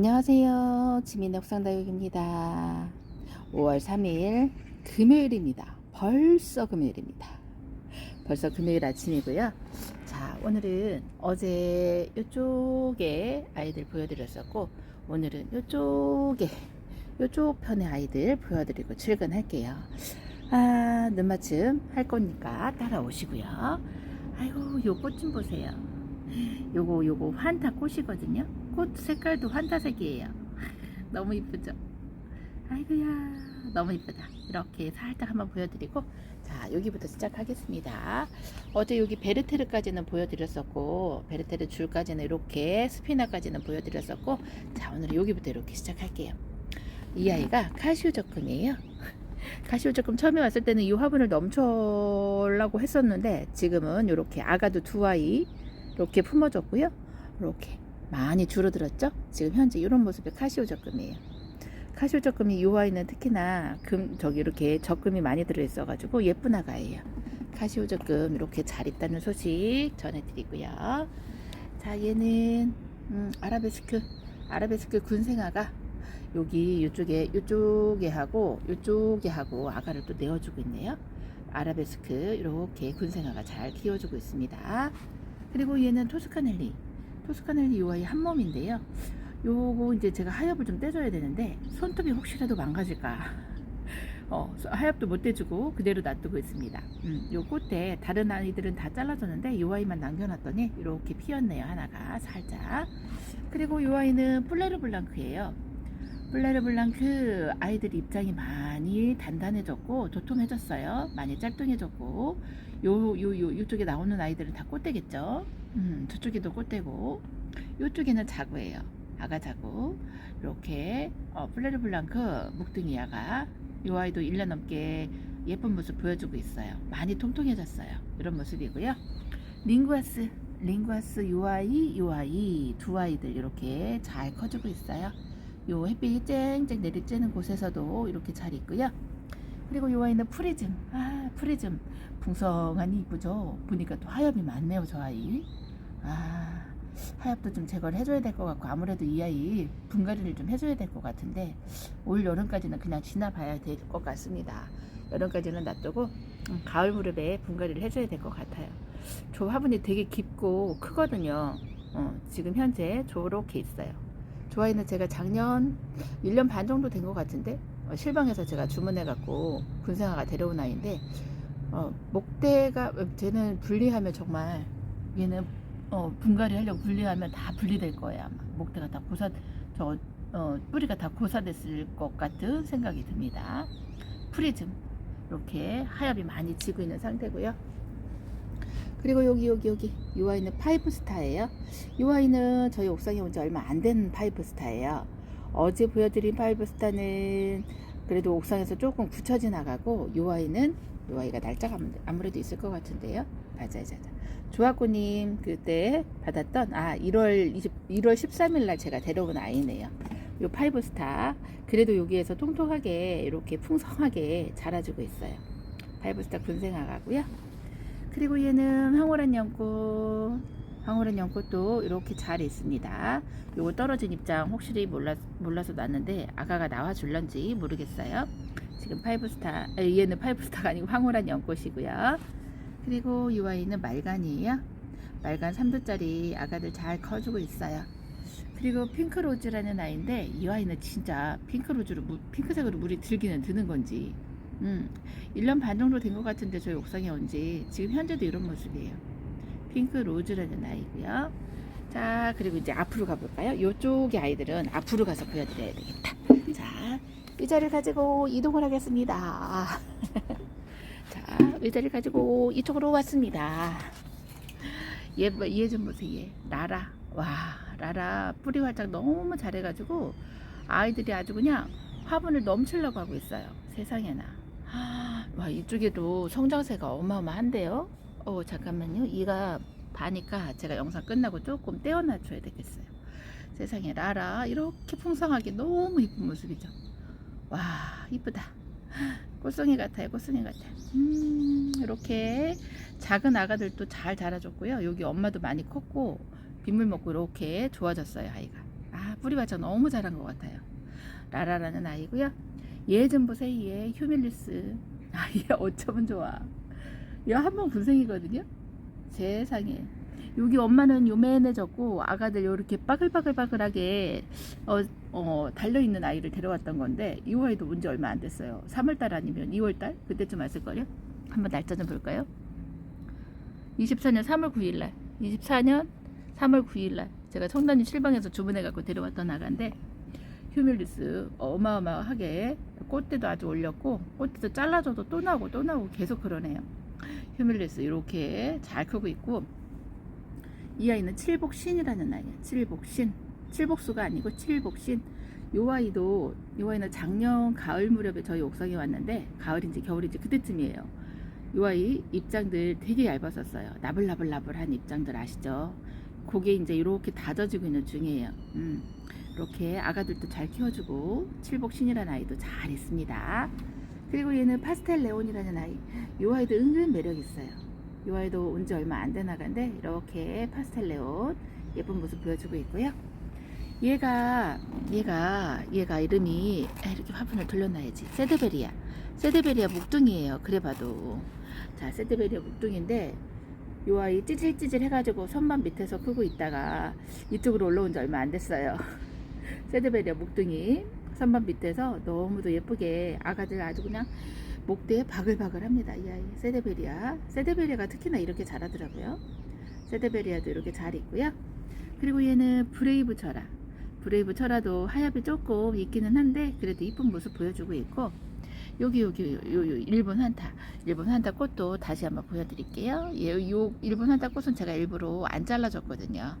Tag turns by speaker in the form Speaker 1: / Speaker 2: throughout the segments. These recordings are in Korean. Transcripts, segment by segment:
Speaker 1: 안녕하세요. 지민의 옥상다육입니다. 5월 3일 금요일입니다. 벌써 금요일입니다. 벌써 금요일 아침이고요. 자, 오늘은 어제 이쪽에 아이들 보여드렸었고, 오늘은 이쪽에, 이쪽 편의 아이들 보여드리고 출근할게요. 아, 눈맞춤 할 거니까 따라오시고요. 아이고, 요 꽃 좀 보세요. 요거, 요거 환타 꽃이거든요. 꽃 색깔도 환타색이에요. 너무 이쁘죠? 아이고야, 너무 이쁘다. 이렇게 살짝 한번 보여드리고, 자, 여기부터 시작하겠습니다. 어제 여기 베르테르까지는 보여드렸었고, 베르테르 줄까지는 이렇게, 스피나까지는 보여드렸었고, 자, 오늘 여기부터 이렇게 시작할게요. 이 아이가 카시오 적금이에요. 카시오 적금 처음에 왔을 때는 이 화분을 넘쳐라고 했었는데, 지금은 이렇게 아가도 두 아이, 이렇게 품어줬고요. 이렇게 많이 줄어들었죠. 지금 현재 이런 모습의 카시오 적금이에요. 카시오 적금이 이 아이는 특히나 금 저기 이렇게 적금이 많이 들어있어가지고 예쁜 아가예요. 카시오 적금 이렇게 잘 있다는 소식 전해드리고요. 자 얘는 음, 아라베스크 아라베스크 군생아가 여기 이쪽에 이쪽에 하고 이쪽에 하고 아가를 또 내어주고 있네요. 아라베스크 이렇게 군생아가 잘 키워주고 있습니다. 그리고 얘는 토스카넬리 토스카넬리 요 아이 한 몸인데요. 요거 이제 제가 하엽을 좀 떼줘야 되는데 손톱이 혹시라도 망가질까. 어, 하엽도 못 떼주고 그대로 놔두고 있습니다. 음, 요 꽃에 다른 아이들은 다 잘라줬는데 요 아이만 남겨놨더니 이렇게 피었네요 하나가 살짝. 그리고 요 아이는 플레르 블랑크예요. 플레르 블랑크 아이들 입장이 많이 단단해졌고 도톰해졌어요. 많이 짤뚱해졌고 요 요 요 요쪽에 나오는 아이들은 다 꽃대겠죠. 음, 저쪽에도 꽃대고 요쪽에는 자구예요. 아가 자구. 이렇게 어, 플레르 블랑크 묵둥이 아가 요 아이도 1년 넘게 예쁜 모습 보여주고 있어요. 많이 통통해졌어요. 이런 모습이고요. 링구아스 링구아스 요 아이 요 아이 두 아이들 이렇게 잘 커지고 있어요. 요 햇빛이 쨍쨍 내리쬐는 곳에서도 이렇게 잘 있고요. 그리고 요 아이는 프리즘. 아, 프리즘. 풍성하니 이쁘죠? 보니까 또 하엽이 많네요, 저 아이. 아, 하엽도 좀 제거를 해줘야 될 것 같고, 아무래도 이 아이 분갈이를 좀 해줘야 될 것 같은데, 올 여름까지는 그냥 지나봐야 될 것 같습니다. 여름까지는 놔두고, 음, 가을 무렵에 분갈이를 해줘야 될 것 같아요. 저 화분이 되게 깊고 크거든요. 어, 지금 현재 저렇게 있어요. 저 아이는 제가 작년 1년 반 정도 된 것 같은데, 어, 실방에서 제가 주문해갖고 군생아가 데려온 아이인데 어, 목대가 쟤는 분리하면 정말 얘는 어, 분갈이 하려고 분리하면 다 분리될 거예요 아마. 목대가 다 고사 저 어, 뿌리가 다 고사됐을 것 같은 생각이 듭니다. 프리즘. 이렇게 하엽이 많이 지고 있는 상태고요. 그리고 여기 여기 여기. 이 아이는 파이프 스타예요. 이 아이는 저희 옥상에 온 지 얼마 안 된 파이프 스타예요 어제 보여드린 파이브 스타는 그래도 옥상에서 조금 굳혀져 나가고 요 아이는 요 아이가 날짜가 아무- 아무래도 있을 것 같은데요. 맞아요, 맞아요. 조아코님 그때 받았던 아 1월 20, 1월 13일 날 제가 데려온 아이네요. 요 파이브 스타 그래도 여기에서 통통하게 이렇게 풍성하게 자라주고 있어요. 파이브 스타 군생아가고요. 그리고 얘는 황홀한 연꽃 황홀한 연꽃도 이렇게 잘 있습니다. 요거 떨어진 입장 혹시 몰라, 몰라서 놨는데 아가가 나와줄런지 모르겠어요. 지금 파이브스타, 아, 얘는 파이브스타가 아니고 황홀한 연꽃이고요. 그리고 이 아이는 말간이에요. 말간 3도짜리 아가들 잘 커주고 있어요. 그리고 핑크로즈라는 아이인데 이 아이는 진짜 핑크로즈로 무- 핑크색으로 물이 들기는 드는 건지 음, 1년 반 정도 된 것 같은데 저희 옥상에 온 지 지금 현재도 이런 모습이에요. 핑크 로즈라는 아이고요. 자, 그리고 이제 앞으로 가볼까요? 이쪽의 아이들은 앞으로 가서 보여드려야 되겠다. 자, 의자를 가지고 이동을 하겠습니다. 자, 의자를 가지고 이쪽으로 왔습니다. 얘, 얘 좀 보세요. 얘. 라라. 와, 라라 뿌리 활짝 너무 잘해가지고 아이들이 아주 그냥 화분을 넘치려고 하고 있어요. 세상에나. 와, 이쪽에도 성장세가 어마어마한데요? 어, 잠깐만요. 이가 다니까 제가 영상 끝나고 조금 떼어놔 줘야 되겠어요. 세상에, 라라. 이렇게 풍성하게 너무 이쁜 모습이죠. 와, 이쁘다. 꽃송이 같아요, 꽃송이 같아요. 음, 이렇게 작은 아가들도 잘 자라줬고요. 여기 엄마도 많이 컸고, 빗물 먹고 이렇게 좋아졌어요, 아이가. 아, 뿌리 받쳐 너무 잘한 것 같아요. 라라라는 아이고요. 얘 휴밀리스. 아, 얘 어쩌면 좋아. 얘 한 번 군생이거든요. 세상에. 여기 엄마는 요맨해졌고 아가들 요렇게 빠글빠글빠글하게 어, 어, 달려있는 아이를 데려왔던 건데 이 아이도 문제 얼마 안 됐어요. 3월달 아니면 2월달? 그때쯤 왔을걸요? 한번 날짜 좀 볼까요? 24년 3월 9일날. 24년 3월 9일날. 제가 청담리 실방에서 주문해 갖고 데려왔던 아가인데 휴밀리스 어마어마하게 꽃대도 아주 올렸고 꽃대도 잘라줘도 또 나오고 또 나오고 계속 그러네요 휴밀리스 이렇게 잘 크고 있고 이 아이는 칠복신이라는 아이야. 칠복신. 칠복수가 아니고 칠복신. 요 아이도 요 아이는 작년 가을 무렵에 저희 옥상에 왔는데 가을인지 겨울인지 그때쯤이에요. 요 아이 입장들 되게 얇았었어요. 나불나불나불한 입장들 아시죠? 그게 이제 이렇게 다져지고 있는 중이에요. 음, 이렇게 아가들도 잘 키워주고 칠복신이라는 아이도 잘 있습니다. 그리고 얘는 파스텔 레온이라는 아이. 요 아이도 은근 매력 있어요. 이 아이도 온 지 얼마 안 된 아가인데 이렇게 파스텔 레온 예쁜 모습 보여주고 있고요. 얘가 얘가 얘가 이름이 아, 이렇게 화분을 돌려놔야지 세드베리아 세드베리아 묵둥이에요. 그래봐도 자 세드베리아 묵둥인데 이 아이 찌질찌질 해가지고 선반 밑에서 크고 있다가 이쪽으로 올라온 지 얼마 안 됐어요. 세드베리아 묵둥이 선반 밑에서 너무도 예쁘게 아가들 아주 그냥 목대에 바글바글 합니다. 이 아이 세데베리아. 세데베리아가 특히나 이렇게 자라더라고요. 세데베리아도 이렇게 잘 있고요. 그리고 얘는 브레이브 철아. 브레이브 철아도 하엽이 조금 있기는 한데 그래도 이쁜 모습 보여주고 있고 여기 여기 요, 요, 요 일본 한타 일본 한타 꽃도 다시 한번 보여드릴게요. 예, 요 일본 한타 꽃은 제가 일부러 안 잘라줬거든요.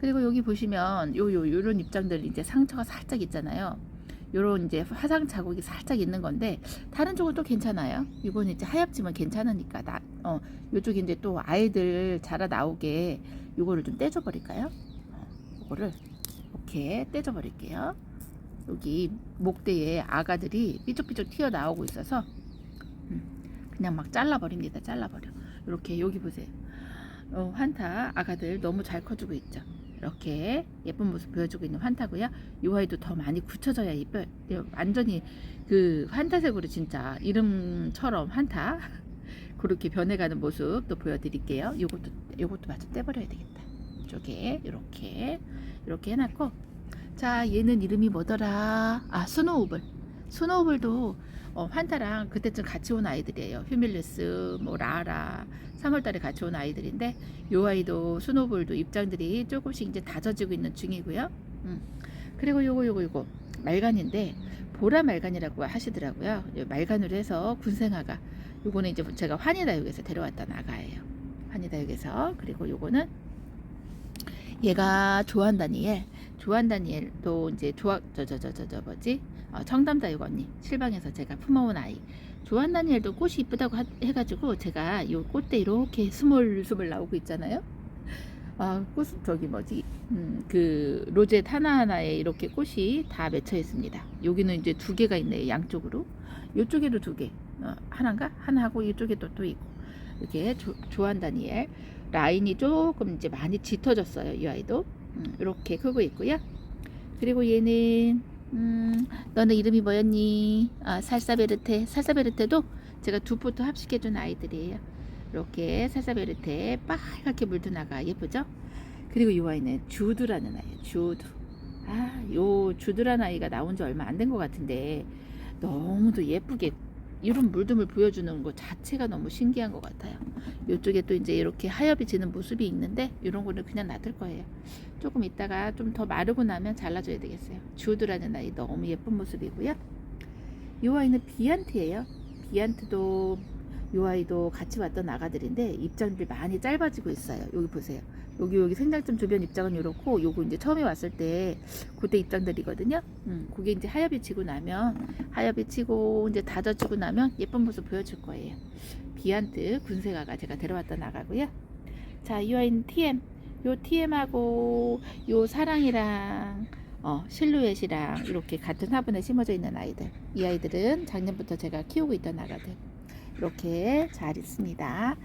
Speaker 1: 그리고 여기 보시면 요 요 요런 입장들 이제 상처가 살짝 있잖아요. 요런 이제 화상 자국이 살짝 있는 건데 다른 쪽은 또 괜찮아요. 이건 이제 하얗지만 괜찮으니까 나, 어 요쪽에 이제 또 아이들 자라 나오게 요거를 좀 떼줘 버릴까요? 어, 요거를 이렇게 떼줘 버릴게요. 여기 목대에 아가들이 삐죽삐죽 튀어 나오고 있어서 음, 그냥 막 잘라 버립니다. 잘라 버려. 이렇게 여기 보세요. 어, 환타 아가들 너무 잘 커주고 있죠. 이렇게 예쁜 모습 보여주고 있는 환타고요. 이 아이도 더 많이 굳혀져야 이뻐. 완전히 그 환타색으로 진짜 이름처럼 환타 그렇게 변해가는 모습도 보여드릴게요. 요것도 요것도 마저 떼버려야 되겠다. 이쪽에 이렇게 이렇게 해놨고 자 얘는 이름이 뭐더라? 아 스노우블. 스노우블도 어, 환타랑 그때쯤 같이 온 아이들이에요. 휴밀리스, 뭐 라라, 3월달에 같이 온 아이들인데 요 아이도 스노볼도 입장들이 조금씩 이제 다져지고 있는 중이고요. 음. 그리고 요거 요거 요거 말간인데 보라 말간이라고 하시더라고요. 요 말간으로 해서 군생아가 요거는 이제 제가 환희다육에서 데려왔던 아가예요. 환희다육에서 그리고 요거는 얘가 조한 다니엘 조한 다니엘도 이제 조아 저저 저 저 저 뭐지 어, 청담다육 언니 실방에서 제가 품어온 아이 조한 다니엘도 꽃이 이쁘다고 하, 해가지고 제가 요 꽃대 이렇게 스물스물 나오고 있잖아요. 아, 꽃 저기 뭐지? 음, 그 로제 하나하나에 이렇게 꽃이 다 맺혀 있습니다. 여기는 이제 두 개가 있네요. 양쪽으로. 이쪽에도 두 개. 어, 하나인가? 하나하고 이쪽에도 또 있고. 이렇게 조, 조한 다니엘 라인이 조금 이제 많이 짙어졌어요. 이 아이도. 음, 이렇게 크고 있고요. 그리고 얘는 음, 너는 이름이 뭐였니? 아, 살사베르테. 살사베르테도 제가 두 포트 합식해준 아이들이에요. 이렇게 살사베르테 빨갛게 물든 아가 예쁘죠? 그리고 이 아이는 주드라는 아이예요. 주드. 아, 요 주드라는 아이가 나온 지 얼마 안 된 것 같은데 너무도 예쁘게 이런 물듬을 보여주는 것 자체가 너무 신기한 것 같아요. 이쪽에 또 이제 이렇게 하엽이 지는 모습이 있는데 이런 거는 그냥 놔둘 거예요. 조금 있다가 좀 더 마르고 나면 잘라줘야 되겠어요. 주드라는 아이 너무 예쁜 모습이고요. 이 아이는 비안트예요. 비안트도 이 아이도 같이 왔던 아가들인데 입장들이 많이 짧아지고 있어요. 여기 보세요. 여기 여기 생장점 주변 입장은 이렇고 요거 이제 처음에 왔을 때 그때 입장들이거든요. 음, 그게 이제 하엽이 지고 나면 하엽이 치고 이제 다져지고 나면 예쁜 모습 보여줄 거예요. 비안트 군생아가 제가 데려왔던 아가고요. 자, 이 아이는 TM. 요 TM하고 요 사랑이랑 어, 실루엣이랑 이렇게 같은 화분에 심어져 있는 아이들. 이 아이들은 작년부터 제가 키우고 있던 아가들. 이렇게 잘 있습니다.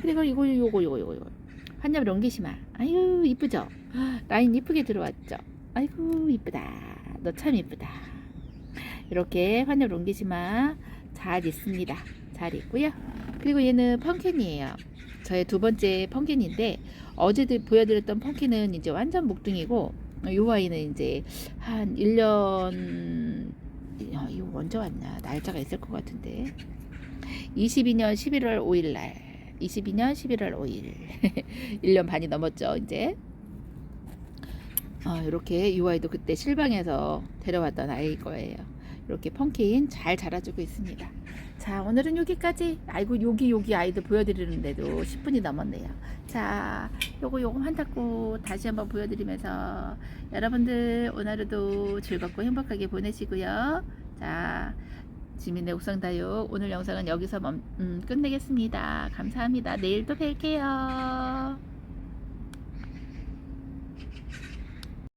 Speaker 1: 그리고 이거 요거 요거 요거 한엽 롱기시마. 아유 이쁘죠? 라인 이쁘게 들어왔죠? 아이고 이쁘다. 너 참 이쁘다. 이렇게 환엽 롱기시마 잘 있습니다. 잘 있고요. 그리고 얘는 펑킨이에요. 저의 두 번째 펑킨인데 어제 보여드렸던 펑킨은 이제 완전 목둥이고 이 아이는 이제 한 1년 어, 이거 언제 왔냐 날짜가 있을 것 같은데 22년 11월 5일 날 22년 11월 5일. 1년 반이 넘었죠 이제. 어, 이렇게 이 아이도 그때 실방에서 데려왔던 아이일 거예요. 이렇게 펑케인 잘 자라주고 있습니다. 자 오늘은 여기까지. 아이고 여기 여기 아이들 보여드리는데도 10분이 넘었네요. 자 요거 요거 한타고 다시 한번 보여드리면서 여러분들 오늘도 즐겁고 행복하게 보내시고요. 자 지민의 옥상다육. 오늘 영상은 여기서 멈, 음, 끝내겠습니다. 감사합니다. 내일 또 뵐게요